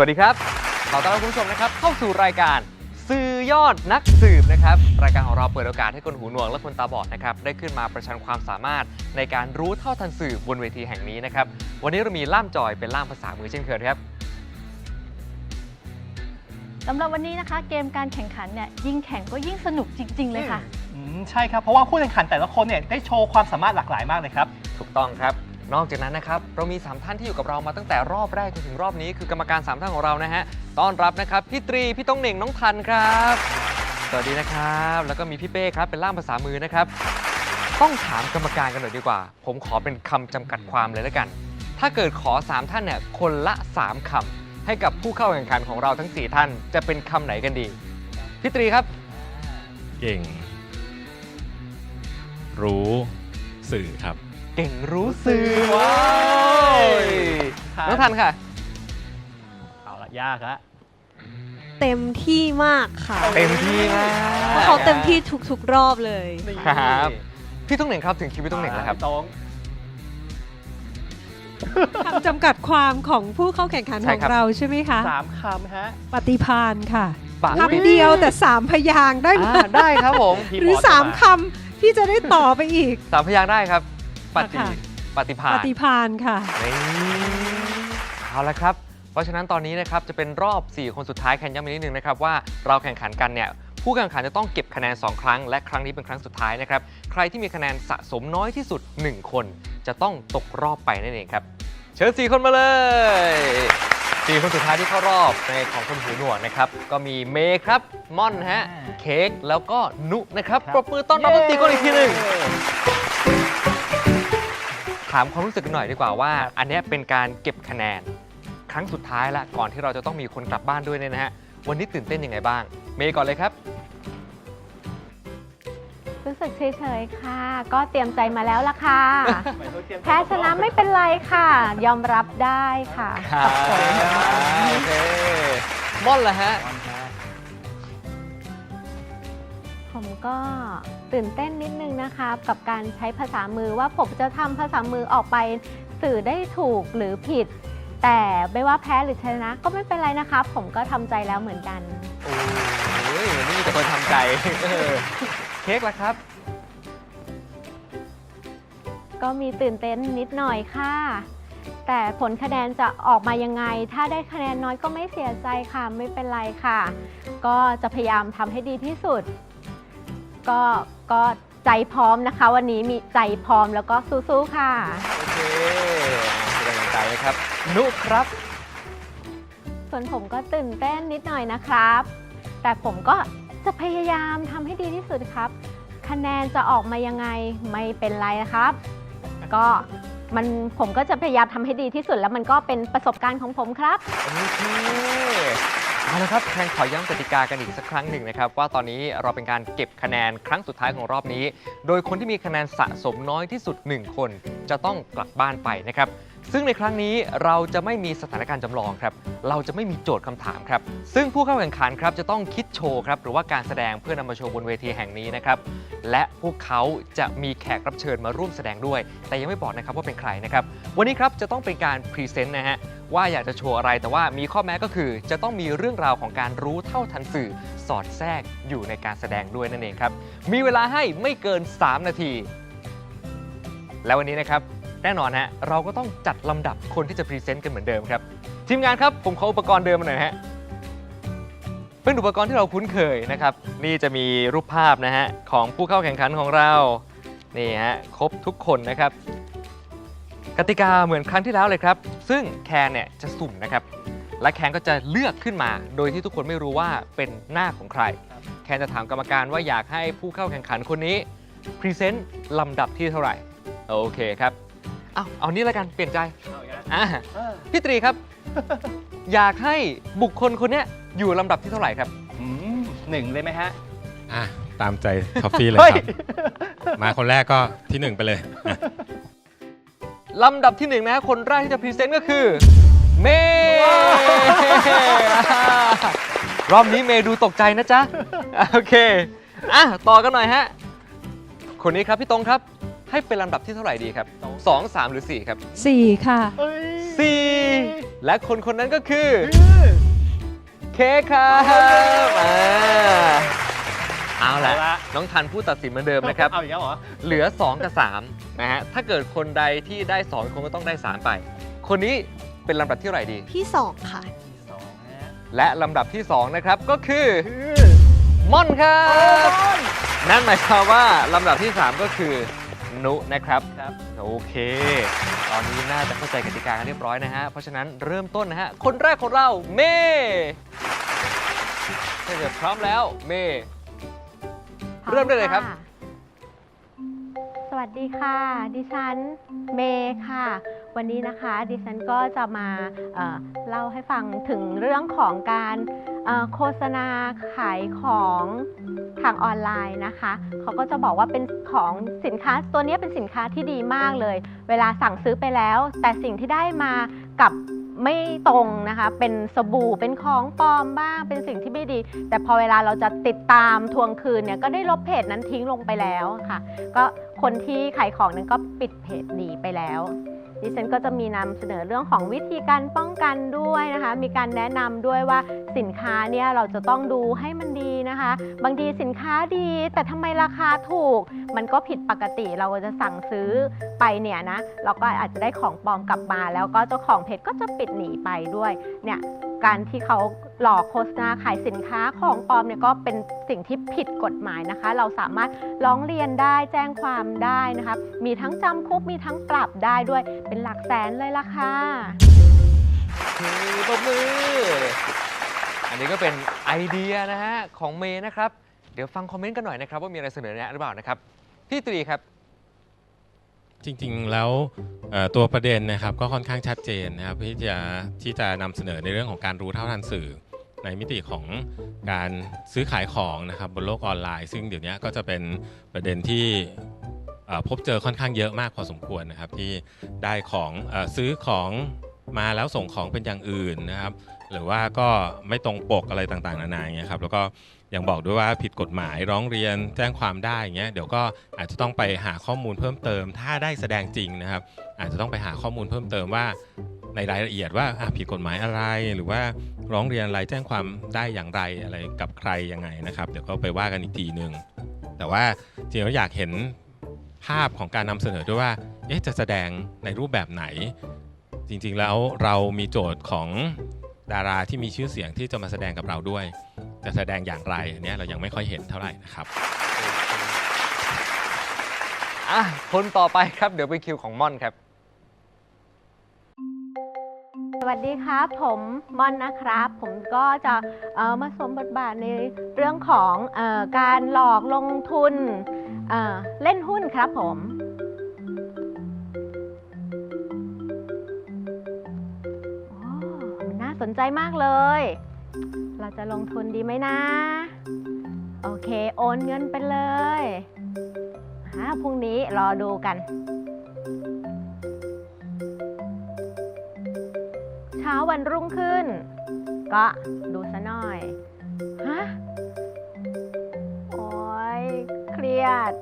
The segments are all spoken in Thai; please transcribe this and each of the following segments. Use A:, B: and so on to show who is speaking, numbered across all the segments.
A: วัสดีครับ ขอต้อนรับคุณผู้ชมนะครับ เข้าสู่รายการสื่อยอดนักสืบนะครับ รายการของเราเปิดโอกาสให้คนหูหนวกและคนตาบอดนะครับได้ขึ้นมาประชันความสามารถในการรู้เท่าทันสื่อบนเวทีแห่งนี้นะครับ วันนี้เรามีล่ามจอยเป็นล่ามภาษามือเช่นเคยครับ
B: สำหรับวันนี้นะคะ เกมการแข่งขันเนี่ยยิ่งแข่งก็ยิ่งสนุกจริง ๆ เลยค่ะ
C: อืมใช่ครับ เพราะว่าผู้แข่งขันแต่ละคนเนี่ยได้โชว์ความสามารถหลากหลายมากเลยครับ
A: ถูกต้องครับ นอกจากนั้นนะครับเรามี 3 ท่านที่อยู่กับเรามาตั้งแต่รอบแรกจนถึงรอบนี้คือกรรมการ 3 ท่านของเรานะฮะต้อนรับนะครับพี่ตรีพี่ต้องเหน่งน้องทันครับ สวัสดีนะครับ แล้วก็มีพี่เป้ครับเป็นล่ามภาษามือนะครับ ต้องถามกรรมการกันหน่อยดีกว่า ผมขอเป็นคำจำกัดความเลยแล้วกัน ถ้าเกิดขอ 3 ท่านเนี่ยคนละ 3คำให้กับผู้เข้าแข่งขันของเราทั้ง 4 ท่านจะเป็นคำไหนกันดีพี่ตรีครับ
D: เก่ง รู้สื่อครับ
A: เก่งรู้สื่อว้าวน้องทันค่ะ
C: เอาละยากละ
E: เต็มที่มากค่ะ
A: เต็มที่มาก
E: เพราะเขาเต็มที่ทุกๆรอบเลย
C: นี่
A: ครับ พี่ต้องเหน่งครับถึงคิวพี่ต้องเหน่งแล้วครับ
C: ตรง
F: คำจำกัดความของผู้เข้าแข่งขัน
A: ใช่
F: ของ
A: ครับ
F: เราใช่ไหมคะ
C: สามคำฮะ
F: ปฏิพานค่ะ
A: ปะ
F: คำเดียวแต่สามพยางค์ได้ไหม
A: อ่าได้ครับผม
C: พี่
F: หรือ
C: มอส
F: สาม
C: มา
F: คำที่จะได้ต่อไปอีก
A: สามพยางค์ได้ครับ ปฏิ
F: ค่ะ
A: ปฏิภา
F: ป
A: ณ
F: ฏิพานค่ะ
A: นี่เอาละครับ เพราะฉะนั้นตอนนี้นะครับจะเป็นรอบ 4 คนสุดท้ายแคนย้ำอีกนิดนึงนะครับว่าเราแข่งขันกันเนี่ยผู้แข่งขันจะต้องเก็บคะแนน 2 ครั้ง และครั้งนี้เป็นครั้งสุดท้ายนะครับใครที่มีคะแนนสะสมน้อยที่สุด 1 คน จะต้องตกรอบไปนั่นเองครับ เชิญ4คนมาเลยสี่คนสุดท้ายที่เข้ารอบในของคนหูหนวกนะครับก็มีเมย์ครับม่อนฮะเค้กแล้วก็นุนะครับปรบมือต้อนรับทั้งสี่คนอีกทีหนึ่ง ถามความรู้สึกกันหน่อยดีกว่าว่า อันเนี้ยเป็นการเก็บคะแนน ครั้งสุดท้ายละก่อนที่เราจะต้องมีคนกลับบ้านด้วยเนี่ยนะฮะวันนี้ตื่นเต้นยังไงบ้าง เมย์ก่อนเลยครับ
G: รู้สึกเฉยๆค่ะ ก็เตรียมใจมาแล้วล่ะค่ะ
C: เหมือนเขาเตรียม
G: แพ้ชนะไม่เป็นไรค่ะ ยอมรับได้ค่ะ
A: ครับโอเคม่อนละฮะ
G: ผมก็ ตื่นเต้นนิดนึงนะคะ กับการใช้ภาษามือว่าผมจะทำภาษามือออกไปสื่อได้ถูกหรือผิด แต่ไม่ว่าแพ้หรือชนะก็ไม่เป็นไรนะคะ ผมก็ทำใจแล้วเหมือนกัน
A: โอ้ยวันนี้มีแต่คนทำใจเออเค้กละครับ
G: ก็มีตื่นเต้นนิดหน่อยค่ะ แต่ผลคะแนนจะออกมายังไง ถ้าได้คะแนนน้อยก็ไม่เสียใจค่ะ ไม่เป็นไรค่ะ ก็จะพยายามทำให้ดีที่สุด ก็ ก็ใจพร้อมนะคะ วันนี้มีใจพร้อมแล้วก็สู้ๆค่ะ
A: โอเคเป็นกำลังใจนะครับ นุครับ
G: ส่วนผมก็ตื่นเต้นนิดหน่อยนะครับ แต่ผมก็จะพยายามทำให้ดีที่สุดครับ คะแนนจะออกมายังไงไม่เป็นไรนะครับ ก็มันผมก็จะพยายามทำให้ดีที่สุดแล้วมันก็เป็นประสบการณ์ของผมครับ
A: โอเค เอาละครับแทนขอย้ำกติกากันอีกสักครั้งหนึ่งนะครับ ว่าตอนนี้เราเป็นการเก็บคะแนนครั้งสุดท้ายของรอบนี้ โดยคนที่มีคะแนนสะสมน้อยที่สุด 1 คน จะต้องกลับบ้านไปนะครับ ซึ่งในครั้งนี้เราจะไม่มีสถานการณ์จำลองครับ เราจะไม่มีโจทย์คำถามครับ ซึ่งผู้เข้าแข่งขันครับจะต้องคิดโชว์ครับหรือว่าการแสดงเพื่อนำมาโชว์บนเวทีแห่งนี้นะครับ และพวกเขาจะมีแขกรับเชิญมาร่วมแสดงด้วย แต่ยังไม่บอกนะครับว่าเป็นใครนะครับ วันนี้ครับจะต้องเป็นการพรีเซนต์นะฮะว่าอยากจะโชว์อะไรแต่ว่ามีข้อแม้ก็คือ จะต้องมีเรื่องราวของการรู้เท่าทันสื่อ สอดแทรกอยู่ในการแสดงด้วยนั่นเองครับ มีเวลาให้ไม่เกิน 3 นาที แล้ววันนี้นะครับ แน่นอนฮะเราก็ต้องจัดลำดับคนที่จะพรีเซนต์กันเหมือนเดิมครับ ทีมงานครับผมขออุปกรณ์เดิมมาหน่อยฮะเป็นอุปกรณ์ที่เราคุ้นเคยนะครับ นี่จะมีรูปภาพนะฮะของผู้เข้าแข่งขันของเรานี่ฮะครบทุกคนนะครับ กติกาเหมือนครั้งที่แล้วเลยครับ ซึ่งแคนเนี่ยจะสุ่มนะครับ และแคนก็จะเลือกขึ้นมา โดยที่ทุกคนไม่รู้ว่าเป็นหน้าของใคร แคนจะถามกรรมการว่าอยากให้ผู้เข้าแข่งขันคนนี้พรีเซนต์ลำดับที่เท่าไหร่โอเคครับ เอาเอานี่แล้วกันเปลี่ยนใจ
C: เอาอย่างนั้น
A: อะ
C: เออ
A: พี่ตรีครับ อยากให้บุคคลคนเนี้ยอยู่ลำดับที่เท่าไหร่ครับ
C: อืมหนึ่งเลยไหมฮะ
D: อะตามใจท็อฟฟี่เลย
A: เฮ้ย
D: ครับ มาคนแรกก็ที่หนึ่งไปเลยอะ
A: ลำดับที่หนึ่งนะคนแรกที่จะพรีเซนต์ก็คือ เมย์รอบนี้เมย์ดูตกใจนะจ๊ะ โอเค อะ ต่อกันหน่อยฮะ คนนี้ครับพี่ตรงครับ ให้เป็นลำดับที่เท่าไหร่ดีครับ 2 3 หรือ 4 ครับ
F: 4ค่ะ
C: เฮ้ย
A: 4และคนคนนั้นก็คือ เคกครับอ่าเอาละ
C: เอาละ
A: น้องทันผู้ตัดสินเหมือนเดิมนะครับ
C: เอาอีกแล้วเหรอ
A: เหลือ 2 กับ 3 นะฮะ ถ้าเกิดคนใดที่ได้ 2 คนก็ต้องได้ 3 ไป คนนี้เป็นลำดับที่เท่าไหร่ดี
E: ที่สองค่ะ
C: สองนะฮะ
A: และลำดับที่ 2 นะครับ ก็คือ
C: คือ
A: ม่อนครับ นั่นหมายความว่าลำดับที่ 3 ก็คือ นุนะครับ
C: ครับ
A: โอเค ตอนนี้น่าจะเข้าใจกติกากันเรียบร้อยนะฮะ เพราะฉะนั้นเริ่มต้นนะฮะ คนแรกของเราเมย์ถ้าเกิดพร้อมแล้วเมย์เริ่มได้เลยครับะ
G: สวัสดีค่ะ ดิฉัน เมย์ค่ะ วันนี้นะคะดิฉันก็จะมาเอ่อเล่าให้ฟังถึงเรื่องของการเอ่อโฆษณาขายของทางออนไลน์นะคะเขาก็จะบอกว่าเป็นของสินค้าตัวนี้เป็นสินค้าที่ดีมากเลย เวลาสั่งซื้อไปแล้ว แต่สิ่งที่ได้มากับไม่ตรงนะคะ เป็นสบู่ เป็นของปลอมบ้าง เป็นสิ่งที่ไม่ดี แต่พอเวลาเราจะติดตามทวงคืนเนี่ย ก็ได้ลบเพจนั้นทิ้งลงไปแล้วค่ะ ก็คนที่ขายของนั้นก็ปิดเพจหนีไปแล้ว ดิฉันก็จะมีนำเสนอเรื่องของวิธีการป้องกันด้วยนะคะ มีการแนะนำด้วยว่าสินค้าเนี่ยเราจะต้องดูให้มันดีนะคะ บางทีสินค้าดี แต่ทำไมราคาถูก มันก็ผิดปกติเราจะสั่งซื้อไปเนี่ยนะเราก็อาจจะได้ของปลอมกลับมา แล้วก็เจ้าของเพจก็จะปิดหนีไปด้วยเนี่ย การที่เขาหลอกโฆษณาขายสินค้าของปลอมเนี่ยก็เป็นสิ่งที่ผิดกฎหมายนะคะ เราสามารถร้องเรียนได้แจ้งความได้นะคะมีทั้งจำคุกมีทั้งปรับได้ด้วยเป็นหลักแสนเลยล่ะค่ะ
A: คือปรบมือ อันนี้ก็เป็นไอเดียนะฮะของเมย์นะครับ เดี๋ยวฟังคอมเมนต์กันหน่อยนะครับ ว่ามีอะไรเสนอแนะหรือเปล่านะครับ พี่ตรีครับ
D: จริงๆแล้วตัวประเด็นนะครับก็ค่อนข้างชัดเจนนะครับที่จะที่จะนำเสนอในเรื่องของการรู้เท่าทันสื่อ ในมิติของการซื้อขายของนะครับบนโลกออนไลน์ ซึ่งเดี๋ยวนี้ก็จะเป็นประเด็นที่พบเจอค่อนข้างเยอะมากพอสมควรนะครับที่ได้ของอซื้อของมาแล้วส่งของเป็นอย่างอื่นนะครับ หรือว่าก็ไม่ตรงปกอะไรต่างๆ นานาอย่างเงี้ยครับแล้วก็ อยังบอกด้วยว่าผิดกฎหมายร้องเรียนแจ้งความได้อย่างเงี้ยเดี๋ยวก็อาจจะต้องไปหาข้อมูลเพิ่มเติม ถ้าได้แสดงจริงนะครับ อาจจะต้องไปหาข้อมูลเพิ่มเติมว่าในรายละเอียดว่าผิดกฎหมายอะไรหรือว่าร้องเรียนอะไรแจ้งความได้อย่างไรอะไรกับใครยังไงนะครับ เดี๋ยวก็ไปว่ากันอีกทีหนึ่งแต่ว่าจริงๆแล้วอยากเห็นภาพของการนำเสนอด้วยว่าเอ๊ะจะแสดงในรูปแบบไหน จริงๆแล้วเรามีโจทย์ของดาราที่มีชื่อเสียงที่จะมาแสดงกับเราด้วย จะแสดงอย่างไรอันเนี้ยเรายังไม่ค่อยเห็นเท่าไหร่นะครับ
A: อะคนต่อไปครับเดี๋ยวเป็นคิวของม่อนครับ
G: สวัสดีครับ ผมม่อนนะครับ ผมก็จะเอ่อมาสวมบทบาทในเรื่องของเออการหลอกลงทุนเอ่อเล่นหุ้นครับผม โอ้มันน่าสนใจมากเลย เราจะลงทุนดีไหมนะ โอเค โอนเงินไปเลยฮะพรุ่งนี้รอดูกัน เช้าวันรุ่งขึ้น ก็ดูซะหน่อยฮะโอ้ยเครียด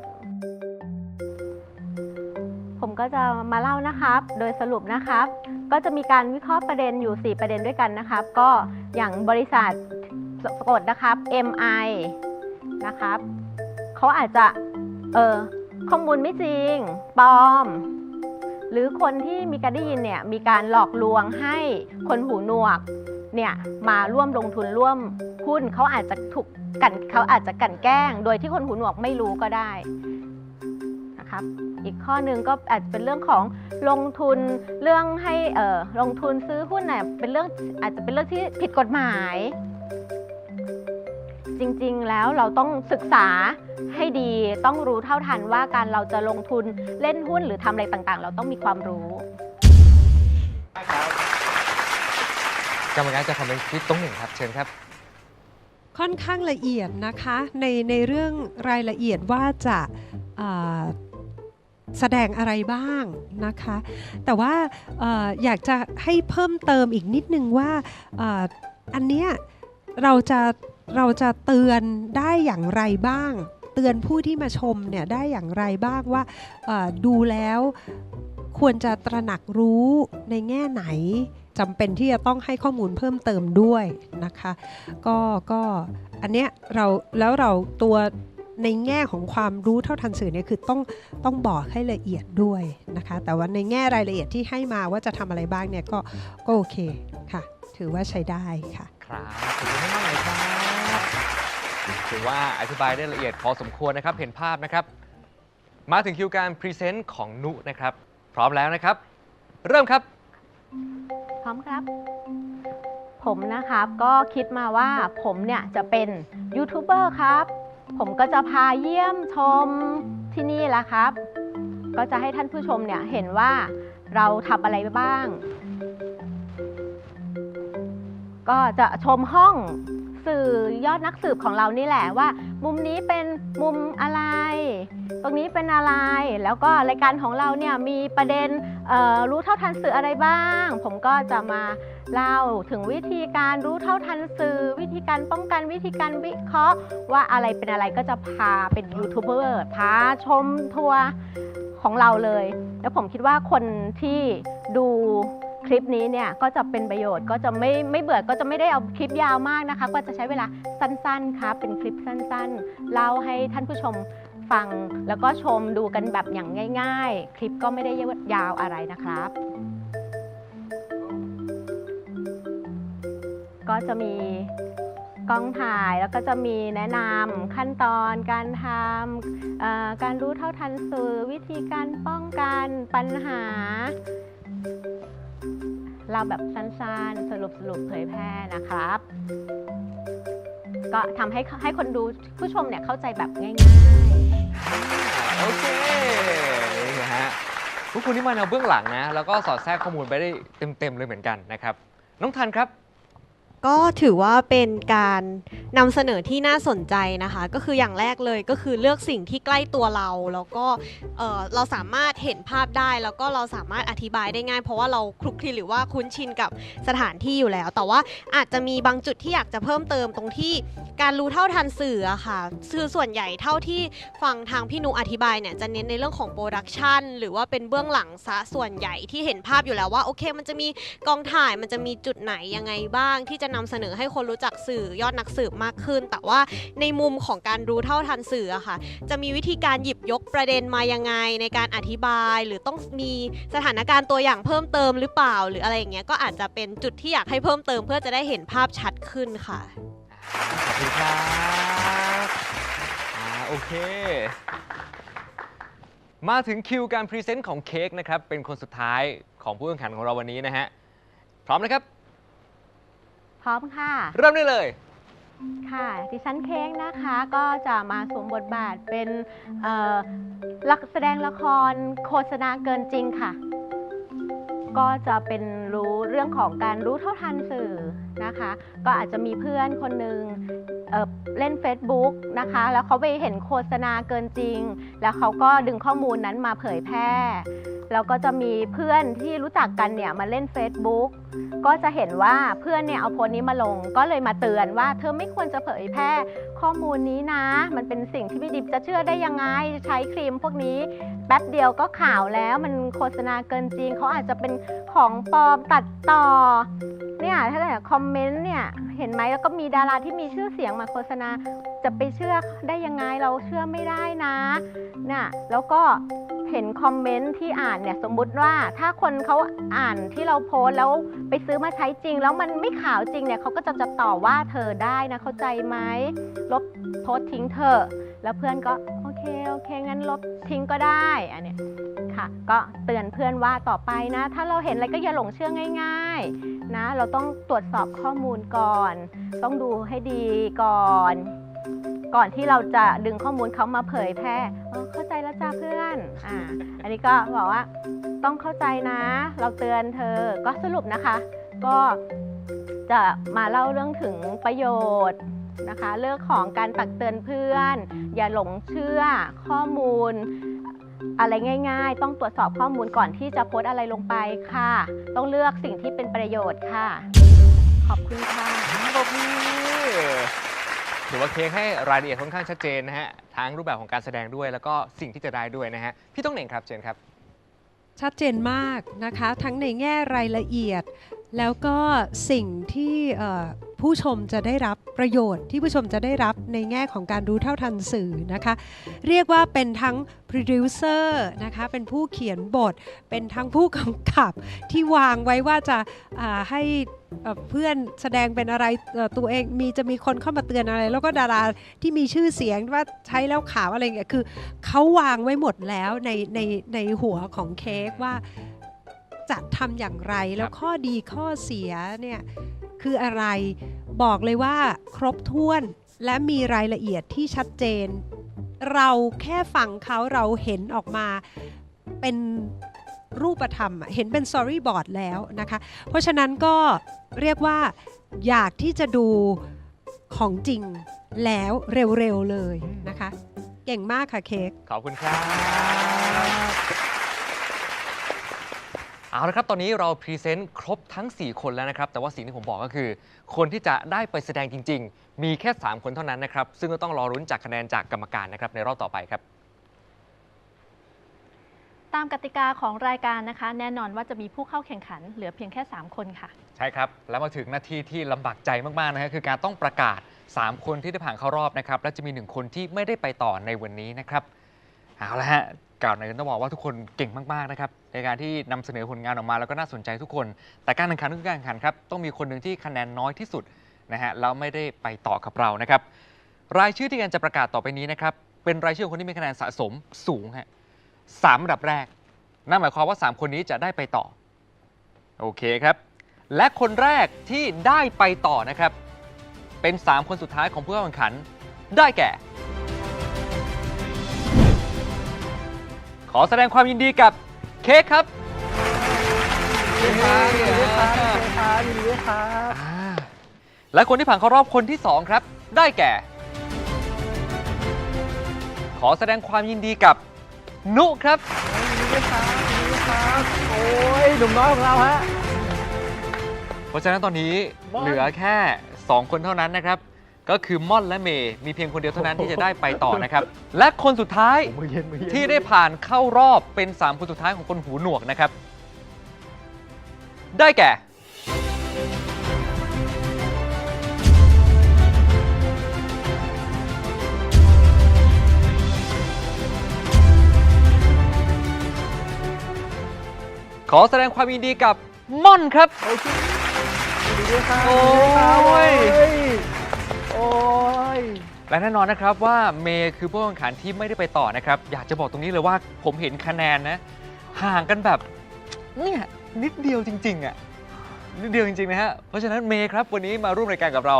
G: ผมก็จะมาเล่านะครับ โดยสรุปนะครับ ก็จะมีการวิเคราะห์ประเด็นอยู่ 4 ประเด็นด้วยกันนะครับ ก็ อย่างบริษัทสะกดนะครับ MI นะครับเขาอาจจะเออข้อมูลไม่จริงปลอม หรือคนที่มีการได้ยินเนี่ยมีการหลอกลวงให้คนหูหนวกเนี่ยมาร่วมลงทุนร่วมหุ้นเขาอาจจะถูกกันเขาอาจจะกันแกล้ง โดยที่คนหูหนวกไม่รู้ก็ได้ นะครับ อีกข้อหนึ่งก็อาจจะเป็นเรื่องของลงทุนเรื่องให้เอ่อลงทุนซื้อหุ้นเนี่ยเป็นเรื่องอาจจะเป็นเรื่องที่ผิดกฎหมาย จริงๆแล้วเราต้องศึกษาให้ดีต้องรู้เท่าทันว่าการเราจะลงทุนเล่นหุ้นหรือทำอะไรต่างๆ เราต้องมีความรู้
A: กรรมการจะคอมเมนต์คลิปตรงหนึ่งครับ เชิญครับ
F: ค่อนข้างละเอียดนะคะในในเรื่องรายละเอียดว่าจะเอ่อ แสดงอะไรบ้างนะคะ แต่ว่าอออยากจะให้เพิ่มเติมอีกนิดนึงว่าอ,อันเนี้ยเราจะเราจะเตือนได้อย่างไรบ้าง เตือนผู้ที่มาชมเนี่ยได้อย่างไรบ้างว่าดูแล้วควรจะตระหนักรู้ในแง่ไหนจำเป็นที่จะต้องให้ข้อมูลเพิ่มเติมด้วยนะคะ ก็ก็อันเนี้ยเราแล้วเราตัว ในแง่ของความรู้เท่าทันสื่อเนี่ยคือต้องต้องบอกให้ละเอียดด้วยนะคะ แต่ว่าในแง่รายละเอียดที่ให้มาว่าจะทำอะไรบ้างเนี่ยก็ก็โอเคค่ะ ถือว่าใช้ได้ค่ะ
A: ครับขอบคุณมากเลยครับถือว่าอธิบายได้ละเอียดพอสมควรนะครับเห็นภาพนะครับ มาถึงคิวการพรีเซนต์ของนุนะครับ พร้อมแล้วนะครับ เริ่มครับ
G: พร้อมครับผมนะครับก็คิดมาว่าผมเนี่ยจะเป็นยูทูบเบอร์ครับ ผมก็จะพาเยี่ยมชมที่นี่แหละครับ ก็จะให้ท่านผู้ชมเนี่ยเห็นว่าเราทำอะไรไปบ้าง ก็จะชมห้อง สื่อยอดนักสืบของเรานี่แหละว่า มุมนี้เป็นมุมอะไร ตรงนี้เป็นอะไร แล้วก็รายการของเราเนี่ยมีประเด็นรู้เท่าทันสื่ออะไรบ้าง ผมก็จะมาเล่าถึงวิธีการรู้เท่าทันสื่อ วิธีการป้องกันวิธีการวิเคราะห์ ว่าอะไรเป็นอะไรก็จะพาเป็นยูทูบเบอร์พาชมทัวร์ของเราเลย แล้วผมคิดว่าคนที่ดู คลิปนี้เนี่ยก็จะเป็นประโยชน์ก็จะไม่ไม่เบื่อก็จะไม่ได้เอาคลิปยาวมากนะคะ ก็จะใช้เวลาสั้นๆครับเป็นคลิปสั้นๆเล่าให้ท่านผู้ชมฟัง แล้วก็ชมดูกันแบบอย่างง่าย ๆ คลิปก็ไม่ได้ยาวอะไรนะครับ ก็จะมีกล้องถ่ายแล้วก็จะมีแนะนำขั้นตอนการทำการรู้เท่าทันสื่อวิธีการป้องกันปัญหา เราแบบสั้นๆ สรุปสรุปเผยแพร่นะครับ ก็ทำให้ให้คนดูผู้ชมเนี่ยเข้าใจแบบง่ายๆ
A: โอเคนี่นะฮะทุกคนที่มาแนวเบื้องหลังนะ แล้วก็สอดแทรกข้อมูลไปได้เต็มๆเลยเหมือนกันนะครับ น้องทันครับ
E: ก็ถือว่าเป็นการนำเสนอที่น่าสนใจนะคะ ก็คืออย่างแรกเลยก็คือเลือกสิ่งที่ใกล้ตัวเรา แล้วก็เเราสามารถเห็นภาพได้ แล้วก็เราสามารถอธิบายได้ง่าย เพราะว่าเราคลุกคลีหรือว่าคุ้นชินกับสถานที่อยู่แล้ว แต่ว่าอาจจะมีบางจุดที่อยากจะเพิ่มเติมตรงที่การรู้เท่าทันสื่ออะค่ะคือส่วนใหญ่เท่าที่ฟังทางพี่นุอธิบายเนี่ยจะเน้นในเรื่องของโปรดักชันหรือว่าเป็นเบื้องหลังซะส่วนใหญ่ที่เห็นภาพอยู่แล้วว่าโอเค มันจะมีกองถ่ายมันจะมีจุดไหนยังไงบ้างที่จะนำเสนอให้คนรู้จักสื่อยอดนักสืบมากขึ้น แต่ว่าในมุมของการรู้เท่าทันสื่ออะค่ะ จะมีวิธีการหยิบยกประเด็นมายังไงในการอธิบาย หรือต้องมีสถานการณ์ตัวอย่างเพิ่มเติมหรือเปล่า หรืออะไรอย่างเงี้ยก็อาจจะเป็นจุดที่อยากให้เพิ่มเติม เพื่อจะได้เห็นภาพชัดขึ้นค่ะ
A: ขอบคุณครับอ่าโอเคมาถึงคิวการพรีเซนต์ของเค้กนะครับ เป็นคนสุดท้ายของผู้แข่งขันของเราวันนี้นะฮะ พร้อมนะครับ
G: พร้อมค่ะ
A: เริ่มได้เลย
G: ค่ะ ดิฉันเค้กนะคะก็จะมาสวมบทบาทเป็นเอ่อลักแสดงละครโฆษณาเกินจริงค่ะ ก็จะเป็นรู้เรื่องของการรู้เท่าทันสื่อนะคะ ก็อาจจะมีเพื่อนคนหนึ่ง เล่น Facebook นะคะ แล้วเขาไปเห็นโฆษณาเกินจริง แล้วเขาก็ดึงข้อมูลนั้นมาเผยแพร่ แล้วก็จะมีเพื่อนที่รู้จักกันเนี่ยมาเล่น Facebook ก็จะเห็นว่าเพื่อนเนี่ยเอาโพสต์นี้มาลง ก็เลยมาเตือนว่า เธอไม่ควรจะเผยแพร่ข้อมูลนี้นะ มันเป็นสิ่งที่ไม่ดีจะเชื่อได้ยังไงใช้ครีมพวกนี้แป๊บเดียวก็ข่าวแล้วมันโฆษณาเกินจริงเขาอาจจะเป็นของปลอมตัดต่อ เนี่ยถ้าแต่คอมเมนต์เนี่ยเห็นไหมแล้วก็มีดาราที่มีชื่อเสียงมาโฆษณา จะไปเชื่อได้ยังไงเราเชื่อไม่ได้นะเนี่ยแล้วก็เห็นคอมเมนต์ที่อ่านเนี่ยสมมุติว่าถ้าคนเขาอ่านที่เราโพสแล้วไปซื้อมาใช้จริง แล้วมันไม่ข่าวจริงเนี่ยเขาก็จะจะต่อว่าเธอได้นะเข้าใจไหมลบโพสทิ้งเถอะแล้วเพื่อนก็โอเคโอเคงั้นลบทิ้งก็ได้อันเนี้ย ค่ะ ก็เตือนเพื่อนว่าต่อไปนะ ถ้าเราเห็นอะไรก็อย่าหลงเชื่อง่ายๆนะ เราต้องตรวจสอบข้อมูลก่อน ต้องดูให้ดีก่อน ก่อนที่เราจะดึงข้อมูลเขามาเผยแพร่เข้าใจแล้วจ้าเพื่อนอ่าอันนี้ก็บอกว่าต้องเข้าใจนะ เราเตือนเธอก็สรุปนะคะ ก็จะมาเล่าเรื่องถึงประโยชน์นะคะเรื่องของการตักเตือนเพื่อน อย่าหลงเชื่อข้อมูล อะไรง่ายๆ ต้องตรวจสอบข้อมูลก่อนที่จะโพสต์อะไรลงไปค่ะ ต้องเลือกสิ่งที่เป็นประโยชน์ค่ะ ขอบคุณค่ะ
A: ปรบมือถือว่าเค้กให้รายละเอียดค่อนข้างชัดเจนนะฮะ ทั้งรูปแบบของการแสดงด้วย แล้วก็สิ่งที่จะได้ด้วยนะฮะ พี่ต้องเหน่งครับเชิญครับ
F: ชัดเจนมากนะคะ ทั้งในแง่รายละเอียด แล้วก็สิ่งที่ผู้ชมจะได้รับประโยชน์ที่ผู้ชมจะได้รับในแง่ของการรู้เท่าทันสื่อนะคะ เรียกว่าเป็นทั้ง producer นะคะเป็นผู้เขียนบท เป็นทั้งผู้กำกับที่วางไว้ว่าจะาให้เพื่อนแสดงเป็นอะไรตัวเองมีจะมีคนเข้ามาเตือนอะไร แล้วก็ดาราที่มีชื่อเสียงว่าใช้แล้วขาวอะไรเงี้ยคือเขาวางไว้หมดแล้วในในในหัวของเค้กว่า จะทำอย่างไร แล้วข้อดีข้อเสียเนี่ยคืออะไรบอกเลยว่าครบถ้วนและมีรายละเอียดที่ชัดเจน เราแค่ฟังเขาเราเห็นออกมาเป็นรูปธรรมอะเห็นเป็น storyboard แล้วนะคะ เพราะฉะนั้นก็เรียกว่าอยากที่จะดูของจริงแล้วเร็วๆเลยนะคะ เก่งมากค่ะเค้ก
A: ขอบคุณครับ เอาละครับ ตอนนี้เราพรีเซนต์ครบทั้ง 4 คนแล้วนะครับ แต่ว่าสิ่งที่ผมบอกก็คือ คนที่จะได้ไปแสดงจริง ๆ มีแค่ 3 คนเท่านั้นนะครับ ซึ่งก็ต้องรอรุ้นจากคะแนนจากกรรมการนะครับในรอบต่อไปครับ
B: ตามกติกาของรายการนะคะ แน่นอนว่าจะมีผู้เข้าแข่งขัน เหลือเพียงแค่ 3 คนค่ะ
A: ใช่ครับ แล้วมาถึงนาทีที่ลำบากใจมากๆนะครับคือการต้องประกาศ 3 คนที่ได้ผ่านเข้ารอบนะครับ และจะมี 1 คนที่ไม่ได้ไปต่อในวันนี้นะครับ เอาละฮะกล่าวในอยต้องบอกว่าทุกคนเก่งมากๆนะครับในการที่นำเสนอผลงานออกมาแล้วก็น่าสนใจทุกคน แต่การแข่งขันคือการแข่งขันครับต้องมีคนหนึ่งที่คะแนนน้อยที่สุดนะฮะแล้วไม่ได้ไปต่อกับเรานะครับ รายชื่อที่การจะประกาศต่อไปนี้นะครับเป็นรายชื่อของคนที่มีคะแนนสะสมสูงฮะสามอันดับแรกนั่นหมายความว่า 3 คนนี้จะได้ไปต่อโอเคครับ และคนแรกที่ได้ไปต่อนะครับ เป็น 3 คนสุดท้ายของผู้เข้าแข่งขัน ได้แก่ ขอแสดงความยินดีกับเค้กครับ
C: ยินดีครับยินดีครับยินดีด้วยครับ
A: อ่าและคนที่ผ่านเข้ารอบคนที่ 2 ครับ ได้แก่ ขอแสดงความยินดีกับนุครับ
C: ยินดีด้วยครับยินดีด้วยครับโอ้ยหนุ่มน้อยของเราฮะ
A: เพราะฉะนั้นตอนนี้
C: ม่อน
A: เหลือแค่ 2 คนเท่านั้นนะครับ ก็คือม่อนและเมย์มีเพียงคนเดียวเท่านั้นที่จะได้ไปต่อนะครับ และคนสุดท้าย
C: มือเย็นมือเย็น
A: ที่ได้ผ่านเข้ารอบเป็น 3 คนสุดท้ายของคนหูหนวกนะครับ ได้แก่ ขอแสดงความยินดีกับม่อนครับ
C: ยินดีด้วยครับ
A: โอ้ย
C: ยินดีด้วยครับโอ้ย
A: และแน่นอนนะครับว่าเมย์คือผู้แข่งขันที่ไม่ได้ไปต่อนะครับ อยากจะบอกตรงนี้เลยว่าผมเห็นคะแนนนะ ห่างกันแบบเนี่ยนิดเดียวจริงๆอะนิดเดียวจริงๆนะฮะเพราะฉะนั้นเมย์ครับวันนี้มาร่วมรายการกับเรา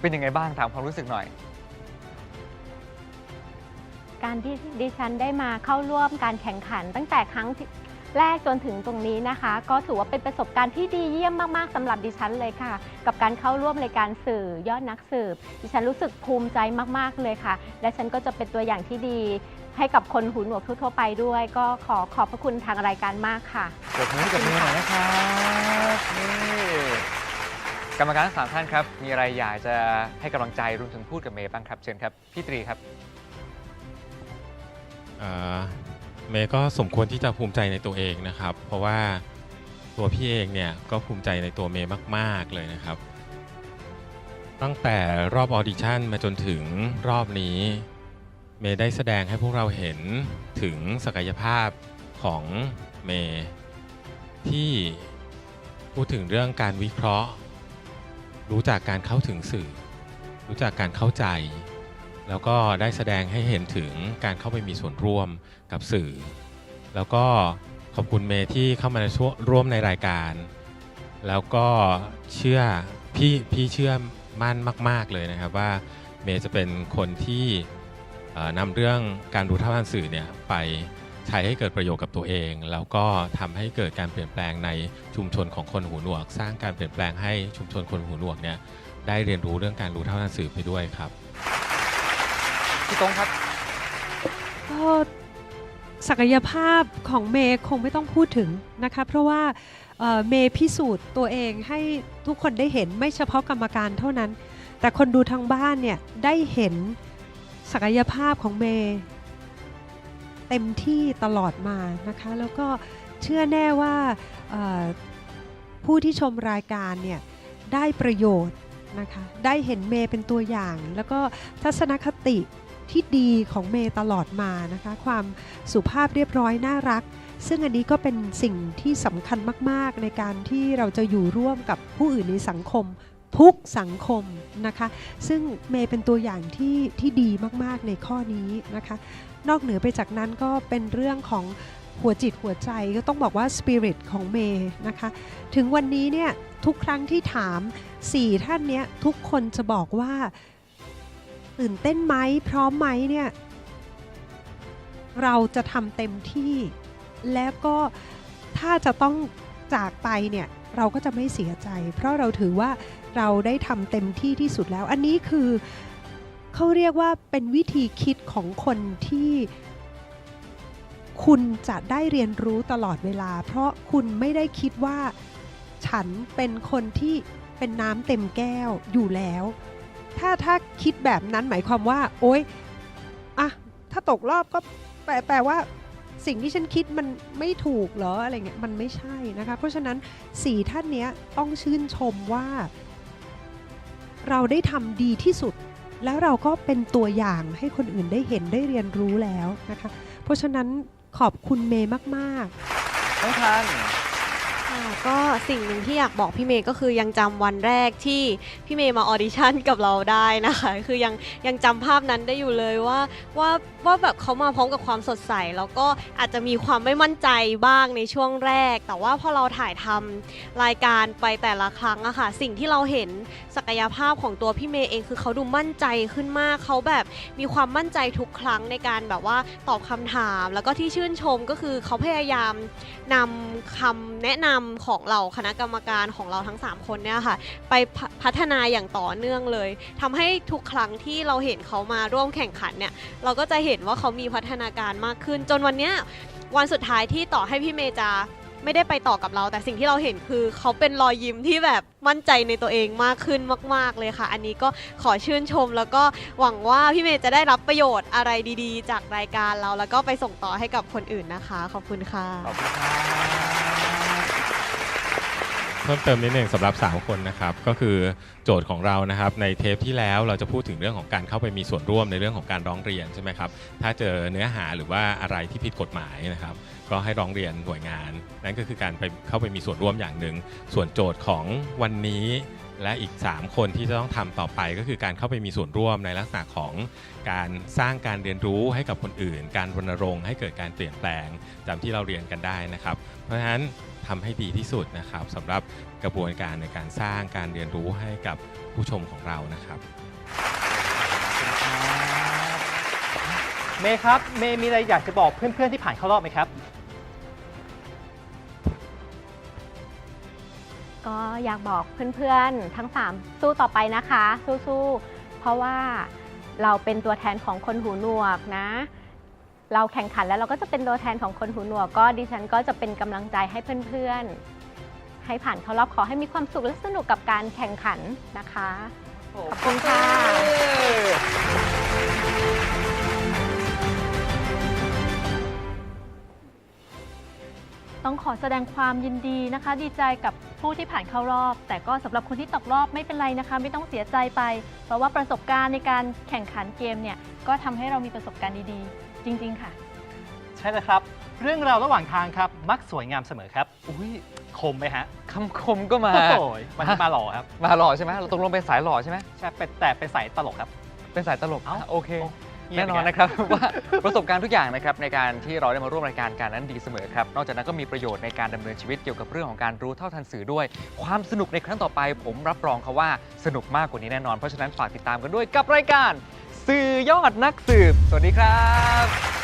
A: เป็นยังไงบ้างถามความรู้สึกหน่อย
G: การที่ดิฉันได้มาเข้าร่วมการแข่งขันตั้งแต่ครั้งที่ แรกจนถึงตรงนี้นะคะ ก็ถือว่าเป็นประสบการณ์ที่ดีเยี่ยมมากๆสำหรับดิฉันเลยค่ะ กับการเข้าร่วมรายการสื่อยอดนักสืบ ดิฉันรู้สึกภูมิใจมากๆเลยค่ะ และฉันก็จะเป็นตัวอย่างที่ดีให้กับคนหูหนวกทั่วๆไปด้วย ก็ขอขอบพระคุณทางรายการมากค่ะ
A: ปรบมือให้กับเมย์หน่อยนะครับนี่กรรมการทั้งสามท่านครับ มีอะไรอยากจะให้กำลังใจรวมถึงพูดกับเมย์บ้างครับ เชิญครับ พี่ตรีครับ
D: อ่า เมย์ก็สมควรที่จะภูมิใจในตัวเองนะครับ เพราะว่าตัวพี่เองเนี่ยก็ภูมิใจในตัวเมย์มาก ๆ เลยนะครับ ตั้งแต่รอบออดิชั่นมาจนถึงรอบนี้ เมย์ได้แสดงให้พวกเราเห็นถึงศักยภาพของเมย์ที่พูดถึงเรื่องการวิเคราะห์ รู้จักการเข้าถึงสื่อ รู้จักการเข้าใจ แล้วก็ได้แสดงให้เห็นถึงการเข้าไปมีส่วนร่วม กับสื่อ แล้วก็ขอบคุณเมย์ที่เข้ามาช่วร่วมในรายการ แล้วก็เชื่อพี่พี่เชื่อมั่นมาก ๆเลยนะครับว่าเมย์จะเป็นคนที่นำเรื่องการรู้เท่าทันสื่อเนี่ยไปใช้ให้เกิดประโยชน์กับตัวเอง แล้วก็ทำให้เกิดการเปลี่ยนแปลงในชุมชนของคนหูหนวก สร้างการเปลี่ยนแปลงให้ชุมชนคนหูหนวกเนี่ยได้เรียนรู้เรื่องการรู้เท่าทันสื่อไปด้วยครับ
A: พี่ตงครับ
F: ก็ ศักยภาพของเมย์คงไม่ต้องพูดถึงนะคะเพราะว่าเมย์พิสูจน์ตัวเองให้ทุกคนได้เห็นไม่เฉพาะกรรมการเท่านั้น แต่คนดูทางบ้านเนี่ยได้เห็นศักยภาพของเมย์เต็มที่ตลอดมานะคะแล้วก็เชื่อแน่ว่าผู้ที่ชมรายการเนี่ยได้ประโยชน์นะคะได้เห็นเมย์เป็นตัวอย่าง แล้วก็ทัศนคติ ที่ดีของเมย์ตลอดมานะคะ ความสุภาพเรียบร้อยน่ารัก ซึ่งอันนี้ก็เป็นสิ่งที่สำคัญมากๆ ในการที่เราจะอยู่ร่วมกับผู้อื่นในสังคมทุกสังคมนะคะ ซึ่งเมย์เป็นตัวอย่างที่ที่ดีมากๆในข้อนี้นะคะ นอกเหนือไปจากนั้นก็เป็นเรื่องของหัวจิตหัวใจก็ต้องบอกว่าสปิริตของเมย์นะคะ ถึงวันนี้เนี่ยทุกครั้งที่ถาม 4 ท่านเนี้ยทุกคนจะบอกว่า ตื่นเต้นไหมพร้อมไหมเนี่ย เราจะทำเต็มที่ แล้วก็ถ้าจะต้องจากไปเนี่ยเราก็จะไม่เสียใจ เพราะเราถือว่าเราได้ทำเต็มที่ที่สุดแล้ว อันนี้คือเขาเรียกว่าเป็นวิธีคิดของคนที่คุณจะได้เรียนรู้ตลอดเวลา เพราะคุณไม่ได้คิดว่าฉันเป็นคนที่เป็นน้ำเต็มแก้วอยู่แล้ว ถ้าถ้าคิดแบบนั้นหมายความว่า โอ๊ยอะถ้าตกรอบก็แปลแปลว่าสิ่งที่ฉันคิดมันไม่ถูกเหรออะไรเงี้ยมันไม่ใช่นะคะ เพราะฉะนั้นสี่ท่านเนี้ยต้องชื่นชมว่า เราได้ทำดีที่สุด แล้วเราก็เป็นตัวอย่างให้คนอื่นได้เห็นได้เรียนรู้แล้วนะคะ เพราะฉะนั้นขอบคุณเมย์มาก ๆ
C: น้องทัน
E: ค่ะ ก็สิ่งหนึ่งที่อยากบอกพี่เมย์ก็คือยังจำวันแรกที่พี่เมย์มาออดิชั่นกับเราได้นะคะ คือยังยังจำภาพนั้นได้อยู่เลยว่าว่าว่าแบบเขามาพร้อมกับความสดใส แล้วก็อาจจะมีความไม่มั่นใจบ้างในช่วงแรก แต่ว่าพอเราถ่ายทำรายการไปแต่ละครั้งอะค่ะ สิ่งที่เราเห็นศักยภาพของตัวพี่เมย์เองคือเขาดูมั่นใจขึ้นมากเขาแบบมีความมั่นใจทุกครั้งในการแบบว่าตอบคำถาม แล้วก็ที่ชื่นชมก็คือเขาพยายาม นำคำแนะนำของเราคณะกรรมการของเราทั้ง 3 คนเนี่ยค่ะ ไปพ,พัฒนาอย่างต่อเนื่องเลยทำให้ทุกครั้งที่เราเห็นเขามาร่วมแข่งขันเนี่ยเราก็จะเห็นว่าเขามีพัฒนาการมากขึ้น จนวันเนี้ยวันสุดท้ายที่ต่อให้พี่เมย์จะไม่ได้ไปต่อกับเรา แต่สิ่งที่เราเห็นคือเขาเป็นรอยยิ้มที่แบบมั่นใจในตัวเองมากขึ้นมาก ๆ เลยค่ะ อันนี้ก็ขอชื่นชม แล้วก็หวังว่าพี่เมย์จะได้รับประโยชน์อะไรดี ๆ จากรายการเรา แล้วก็ไปส่งต่อให้กับคนอื่นนะคะ ขอบคุณค่ะ
C: ขอบคุณครับ
D: เพิ่มเติมนิดหนึ่งสำหรับ 3 คนนะครับก็คือโจทย์ของเรานะครับในเทปที่แล้วเราจะพูดถึงเรื่องของการเข้าไปมีส่วนร่วมในเรื่องของการร้องเรียนใช่ไหมครับถ้าเจอเนื้อหาหรือว่าอะไรที่ผิดกฎหมายนะครับก็ให้ร้องเรียนหน่วยงาน นั่นก็คือการไปเข้าไปมีส่วนร่วมอย่างหนึ่งส่วนโจทย์ของวันนี้และอีก 3 คนที่จะต้องทำต่อไปก็คือการเข้าไปมีส่วนร่วมในลักษณะของการสร้างการเรียนรู้ให้กับคนอื่น การรณรงค์ให้เกิดการเปลี่ยนแปลงจำที่เราเรียนกันได้นะครับ เพราะฉะนั้น ทำให้ดีที่สุดนะครับสำหรับกระบวนการในการสร้างการเรียนรู้ให้กับผู้ชมของเรานะครับ
C: เมย์ครับ เมย์มีอะไรอยากจะบอกเพื่อนๆที่ผ่านเข้ารอบไหมครับ
G: ก็อยากบอกเพื่อนๆ ทั้ง 3 สู้ต่อไปนะคะ สู้ๆ เพราะว่าเราเป็นตัวแทนของคนหูหนวกนะ เราแข่งขันแล้วเราก็จะเป็นตัวแทนของคนหูหนวกก็ดิฉันก็จะเป็นกำลังใจให้เพื่อนๆ ให้ผ่านเข้ารอบขอให้มีความสุขและสนุกกับการแข่งขันนะคะ ขอบคุณค่ะ
B: ต้องขอแสดงความยินดีนะคะ ดีใจกับผู้ที่ผ่านเข้ารอบ แต่ก็สำหรับคนที่ตกรอบไม่เป็นไรนะคะ ไม่ต้องเสียใจไป เพราะว่าประสบการณ์ในการแข่งขันเกมเนี่ย ก็ทำให้เรามีประสบการณ์ดีๆ จริง ๆ ค่ะ
C: ใช่แล้วครับ เรื่องราวระหว่างทางครับ มักสวยงามเสมอครับ
A: อุ้ย
C: คมไหมฮะ
A: คำคมก็มา
C: โอ้โหมันมาหล่อครับ
A: มาหล่อใช่ไหมเราตกลงเป็นสายหล่อใช่ไหม
C: ใช่เป็นแต่เป็นสายตลกครับ
A: เป็นสายตลก
C: เอ้า
A: อะโอเค
C: โอ้เงีย
A: แน่
C: บ
A: นอน
C: อีกแล้ว
A: นะครับ ว่าประสบการณ์ทุกอย่างนะครับในการที่เราได้มาร่วมรายการการนั้นดีเสมอครับ นอกจากนั้นก็มีประโยชน์ในการดำเนินชีวิตเกี่ยวกับเรื่องของการรู้เท่าทันสื่อด้วย ความสนุกในครั้งต่อไป ผมรับรองเขาว่าสนุกมากกว่านี้แน่นอน เพราะฉะนั้นฝากติดตามกันด้วยกับรายการ สื่อยอดนักสืบ สวัสดีครับ